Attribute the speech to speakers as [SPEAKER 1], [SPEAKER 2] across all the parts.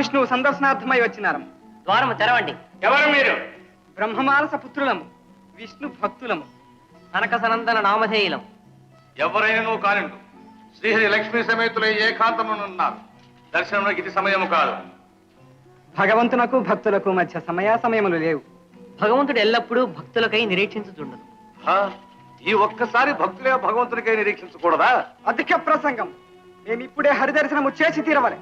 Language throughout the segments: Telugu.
[SPEAKER 1] మహావిష్ణువు సందర్శనార్థమై వచ్చినారం
[SPEAKER 2] ద్వారము తెరవండి.
[SPEAKER 3] ఎవరు మీరు?
[SPEAKER 1] బ్రహ్మమానస పుత్రులము విష్ణు భక్తులము
[SPEAKER 2] అనక సనందన నామధేయులం.
[SPEAKER 3] ఎవరైనా కానిండు. శ్రీహరి లక్ష్మీ సమేతులై ఏకాంతమునున్నారు దర్శనమునకు ఇది సమయము కాదు.
[SPEAKER 1] భగవంతునకు భక్తులకు మధ్య సమయ సమయములు లేవు.
[SPEAKER 2] భగవంతుడు ఎల్లప్పుడూ భక్తులకై నిరీక్షించుచుండను.
[SPEAKER 3] హా, ఈ ఒక్కసారి భక్తులే భగవంతునికై నిరీక్షించకూడదా?
[SPEAKER 1] అధిక ప్రసంగం. మేమిప్పుడే హరిదర్శనము చేసి తీరవలే.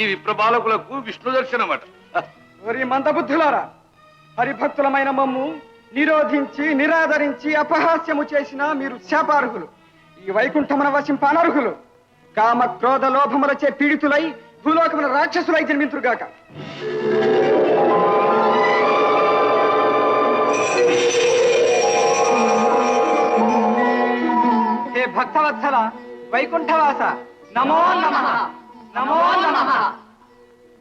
[SPEAKER 3] ఈ విప్రబాలకులకు విష్ణు దర్శనమట.
[SPEAKER 1] ఓరి మందబుద్ధులారా హరిభక్తులమైన మమ్ము నిరోధించి నిరాదరించి అపహాస్యము చేసిన మీరు శాపార్హులు. ఈ వైకుంఠమున వశింప అనర్హులు. కామ క్రోధ లోభములచే పీడితులై భూలోకమున రాక్షసులై జన్మింతురుగాక. హే భక్తవత్సల వైకుంఠవాస. నమో నమ. నమో నమ.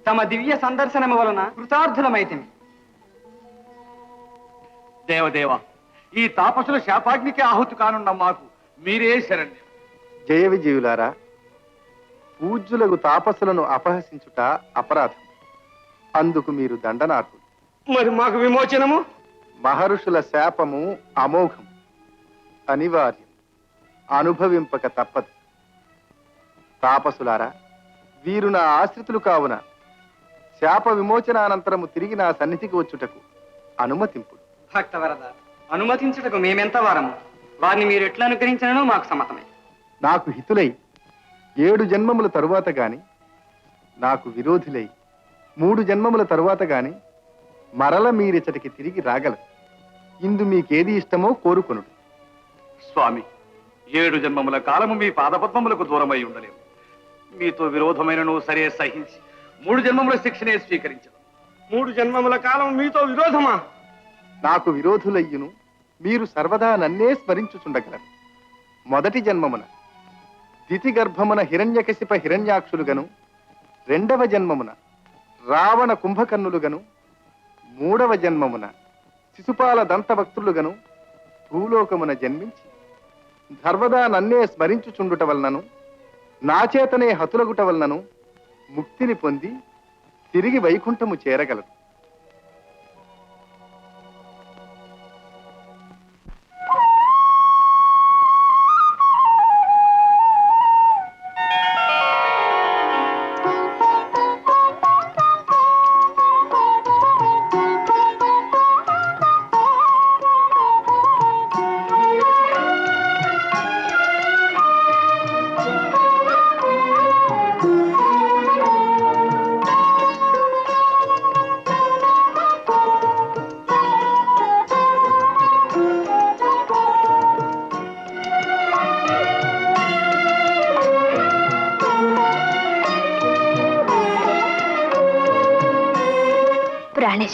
[SPEAKER 1] తమ దివ్య సందర్శనము వలన కృతార్థులమైతిమి.
[SPEAKER 3] దేవదేవ ఈ తాపసుల శాపాగ్నికి ఆహుతి కానున్న మాకు మీరే శరణ్యం.
[SPEAKER 4] జయ విజయులారా పూజ్యులకు తాపసులను అపహసించుట అపరాధం. అందుకు మీరు దండనార్హులు.
[SPEAKER 1] మరి మాకు విమోచనము?
[SPEAKER 4] మహర్షుల శాపము అమోఘం అనివార్యం. అనుభవింపక తప్పదు. తాపసులారా వీరు నా ఆశ్రితులు కావున శాప విమోచనానంతరము తిరిగి నా సన్నిధికి వచ్చుటకు అనుమతింపుడు.
[SPEAKER 1] భక్తవరద అనుమతించుటకు మేమెంత వారము? వారిని మీరు ఎట్లా అనుగ్రహించనో మాకు సమ్మతమే.
[SPEAKER 4] నాకు హితులై ఏడు జన్మముల తరువాత గాని నాకు విరోధులై మూడు జన్మముల తరువాత గాని మరల మీరిచ్చటికి తిరిగి రాగలరు. ఇందు మీకేది ఇష్టమో కోరుకొనుడు.
[SPEAKER 3] స్వామి ఏడు జన్మముల కాలము మీ పాదపద్మములకు దూరమై ఉండలేము. మీతో విరోధమైనను సరే సహించి మూడు జన్మముల శిక్షనే స్వీకరించదు
[SPEAKER 1] మూడు జన్మముల కాలం మీతో విరోధమా?
[SPEAKER 4] నాకు విరోధులయ్యును మీరు సర్వదా నన్నే స్మరించుచుండగలరు. మొదటి జన్మమున దితి గర్భమున హిరణ్యకశిప హిరణ్యాక్షులుగను రెండవ జన్మమున రావణ కుంభకర్ణులుగను మూడవ జన్మమున శిశుపాల దంతభక్తులుగను భూలోకమున జన్మించి సర్వదా నన్నే స్మరించుచుండుట వలనను నా చేతనే హతులగుట వలనను ముక్తిని పొంది తిరిగి వైకుంఠము చేరగలరు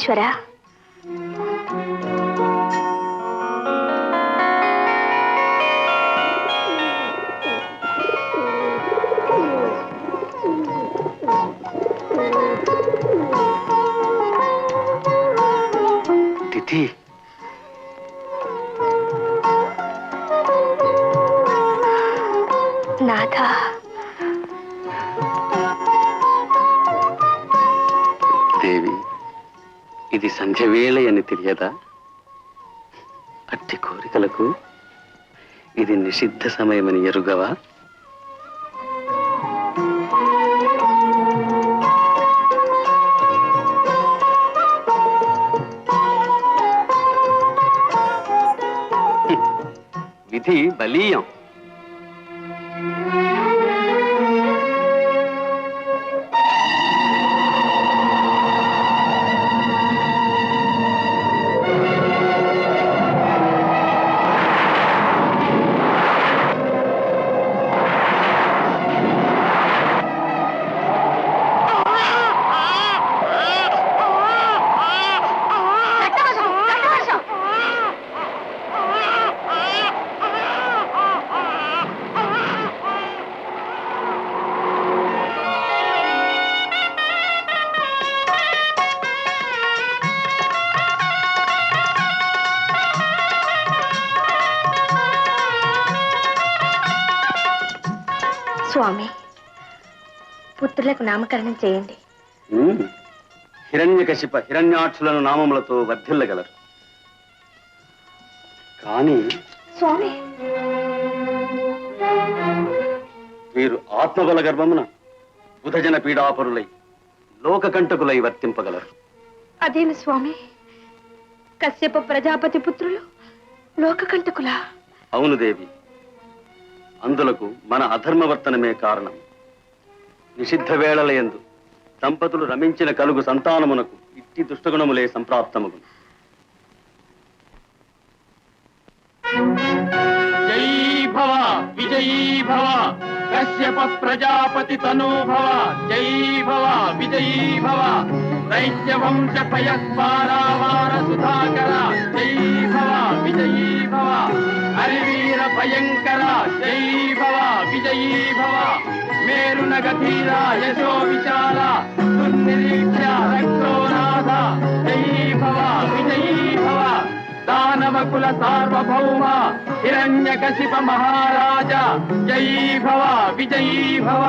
[SPEAKER 5] ईश्वर। तिथि సంధ్యవేళయని అని తెలియదా? అట్టి కోరికలకు ఇది నిషిద్ధ సమయమని ఎరుగవా? విధి బలీయం.
[SPEAKER 6] స్వామి పుత్రులకు నామకరణం చేయండి.
[SPEAKER 5] హిరణ్యకశిప హిరణ్యాక్షులను నామములతో వర్ధిల్లగలరు. కానీ
[SPEAKER 6] స్వామి.
[SPEAKER 5] వీరు ఆత్మబల గర్భమున బుధజన పీడాపరులై లోకకంటకులై వర్తింపగలరు.
[SPEAKER 6] అదేమి స్వామి? కశ్యప ప్రజాపతి పుత్రులు లోకకంటకులా?
[SPEAKER 5] అవును దేవి. అందులకు మన అధర్మవర్తనమే కారణం. నిషిద్ధ వేళలయందు దంపతులు రమించిన కలుగు సంతానమునకు ఇట్టి దుష్టగుణములే సంప్రాప్తముగు.
[SPEAKER 7] జై కశ్యప ప్రజాపతి తనూభవ జై భవ విజయీ భవ దైత్య వంశ సుధాకర జై భవ విజయీ భవ భయంకర జై భవ విజయీ భవ మేరునగధీర యశో విచార దుర్నిరీక్ష రక్తోనాథ జై భవ విజయీ భవ దానవకుల సార్వభౌమ హిరణ్యకశిప మహారాజ జై భవ విజయీ భవ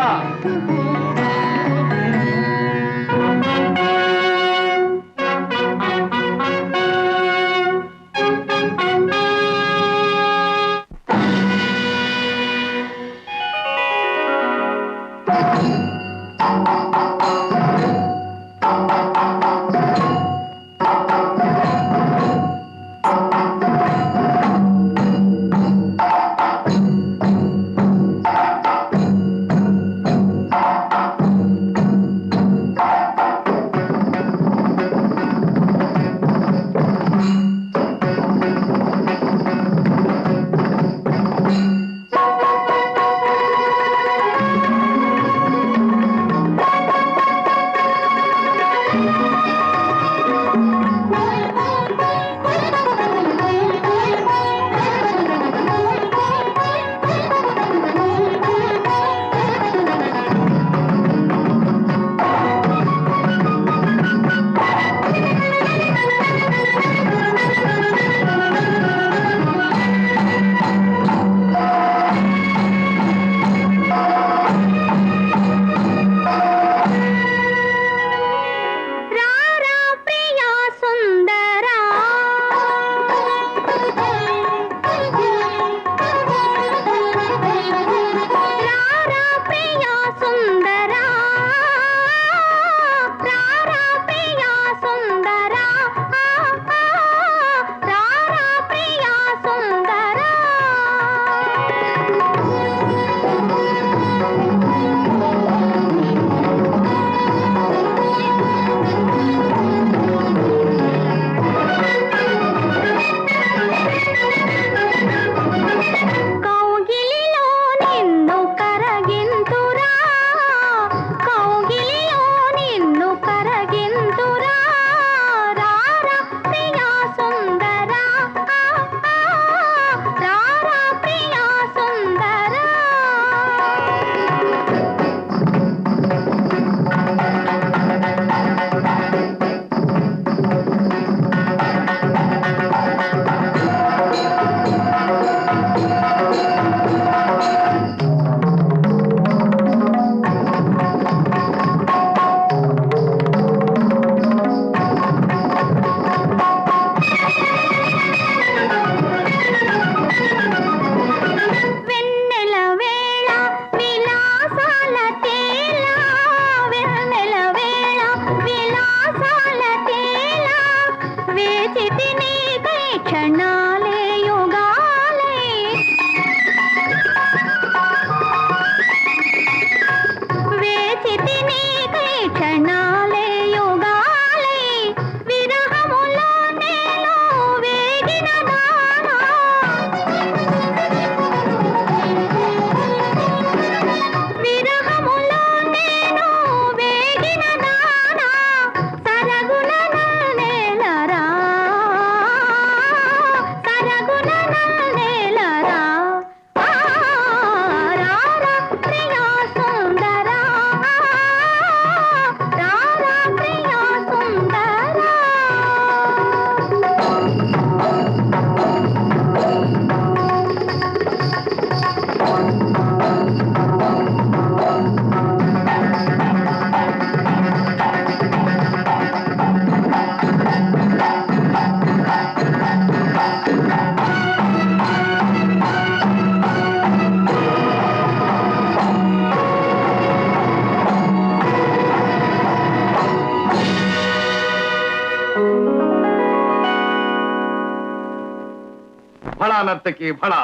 [SPEAKER 3] నర్తకి భళ.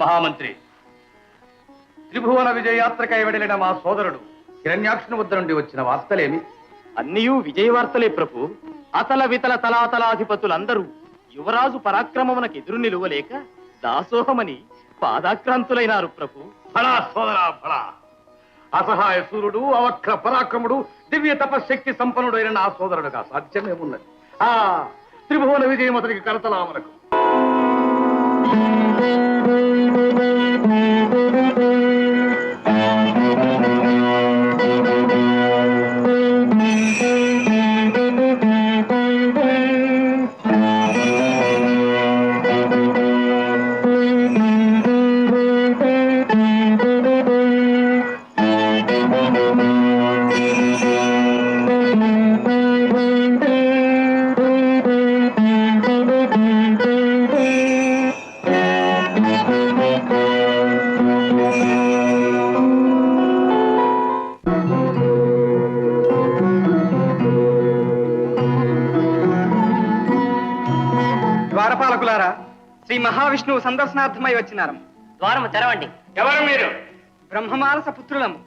[SPEAKER 3] మహామంత్రి త్రిభువన విజయయాత్రకై వెడలిన మా సోదరుడు హిరణ్యాక్షుని వద్ద నుండి వచ్చిన వార్తలేమి?
[SPEAKER 7] అన్నియూ విజయవార్తలే ప్రభు. అతల వితల తలాతలాధిపతులందరూ యువరాజు పరాక్రమమునకు ఎదురు నిలువలేక దాసోహమని పాదాక్రాంతులైనారు ప్రభు.
[SPEAKER 3] ఫళా సోదరా ఫళా అసహాయ సూర్యుడు అవక్ర పరాక్రముడు దివ్య తపశక్తి సంపన్నుడైన నా సోదరుడుగా సాధ్యమేమున్నది? ఆ త్రిభువన విజయం అతనికి కరతలామలకు
[SPEAKER 1] మహావిష్ణువు సందర్శనార్థమై వచ్చినారం.
[SPEAKER 2] ద్వారము తెరవండి.
[SPEAKER 3] ఎవరు మీరు?
[SPEAKER 1] బ్రహ్మమానస పుత్రులము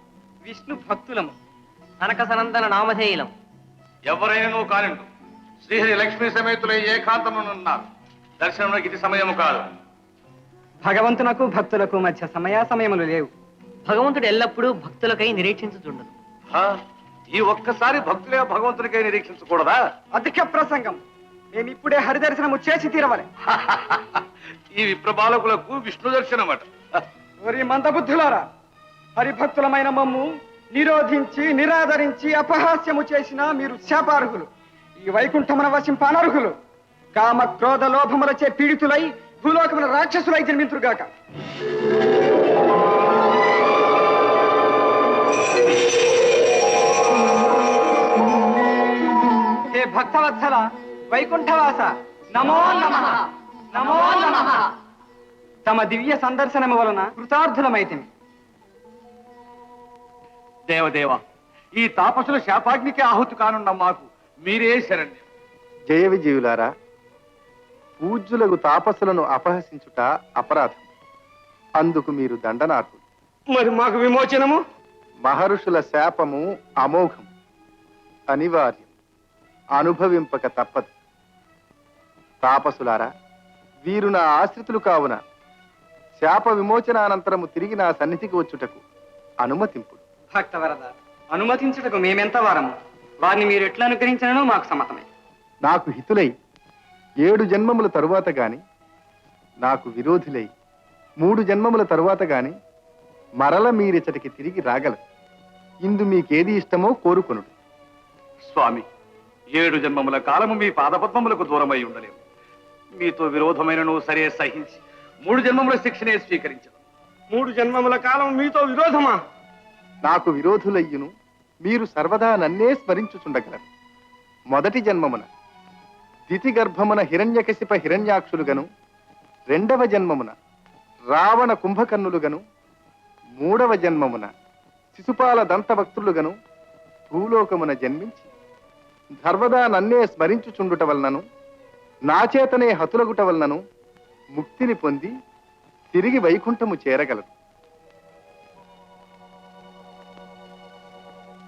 [SPEAKER 1] విష్ణు భక్తులము
[SPEAKER 2] అనక సనందన నామధేయులం.
[SPEAKER 3] ఎవరైనా కానిండు శ్రీహరి లక్ష్మీ సమేతులై ఏకాంతమునున్నారు దర్శనమునకు ఇది సమయము కాదు.
[SPEAKER 1] భగవంతునకు భక్తులకు మధ్య సమయ సమయములు లేవు.
[SPEAKER 2] భగవంతుడు ఎల్లప్పుడూ భక్తులకై నిరీక్షించుచుండను
[SPEAKER 3] హా? ఈ ఒక్కసారి భక్తులే భగవంతునికై నిరీక్షించకూడదా?
[SPEAKER 1] అధిక ప్రసంగం. మేము ఇప్పుడే హరిదర్శనము చేసి తీరవలే.
[SPEAKER 3] ఈ విప్రబాలకులకు విష్ణు దర్శనమట.
[SPEAKER 1] ఓరి మందబుద్ధులారా హరిభక్తులమైన మమ్ము నిరోధించి నిరాదరించి అపహాస్యము చేసిన మీరు శాపార్హులు. ఈ వైకుంఠమున వశింప అనర్హులు. కామ క్రోధ లోభములచే పీడితులై భూలోకమున రాక్షసులై జన్మింతురుగాక. హే భక్తవత్సల వైకుంఠవాస నమో నమ. నమో నమ. తమ దివ్య సందర్శనము వలన కృతార్థులమైతిమి.
[SPEAKER 3] దేవదేవ ఈ తాపసుల శాపాగ్నికి ఆహుతి కానున్న మాకు మీరే శరణ్యం.
[SPEAKER 4] జయ విజయులారా పూజ్యులకు తాపసులను అపహసించుట అపరాధం. అందుకు మీరు దండనార్హులు.
[SPEAKER 1] మరి మాకు విమోచనము?
[SPEAKER 4] మహర్షుల శాపము అమోఘం అనివార్యం అనుభవింపక తప్పదు. తాపసులారా వీరు నా ఆశ్రితులు కావున శాప విమోచనానంతరము తిరిగి నా సన్నిధికి వచ్చుటకు అనుమతింపుడు.
[SPEAKER 1] భక్తవరద అనుమతించుటకు మేమెంత వారము? వారిని మీరు ఎట్లా అనుగ్రహించనో మాకు సమ్మతమే.
[SPEAKER 4] నాకు హితులై ఏడు జన్మముల తరువాత గాని నాకు విరోధులై మూడు జన్మముల తరువాత గాని మరల మీరిచటికి తిరిగి రాగలరు. ఇందు మీకేది ఇష్టమో కోరుకొనుడు.
[SPEAKER 3] స్వామి ఏడు జన్మముల కాలము మీ పాదపద్మములకు దూరమై ఉండలేము. మీతో విరోధమైనను సరే సహించి మూడు జన్మముల శిక్షనే స్వీకరించదు
[SPEAKER 1] మూడు జన్మముల కాలం మీతో విరోధమా?
[SPEAKER 4] నాకు విరోధులయ్యును మీరు సర్వదా నన్నే స్మరించుచుండగలరు. మొదటి జన్మమున దితి గర్భమున హిరణ్యకశిప హిరణ్యాక్షులుగను రెండవ జన్మమున రావణ కుంభకర్ణులుగను మూడవ జన్మమున శిశుపాల దంతభక్తులుగను భూలోకమున జన్మించి సర్వదా నన్నే స్మరించుచుండుట వలనను నా చేతనే హతులగుట వలనను ముక్తిని పొంది తిరిగి వైకుంఠము చేరగలదు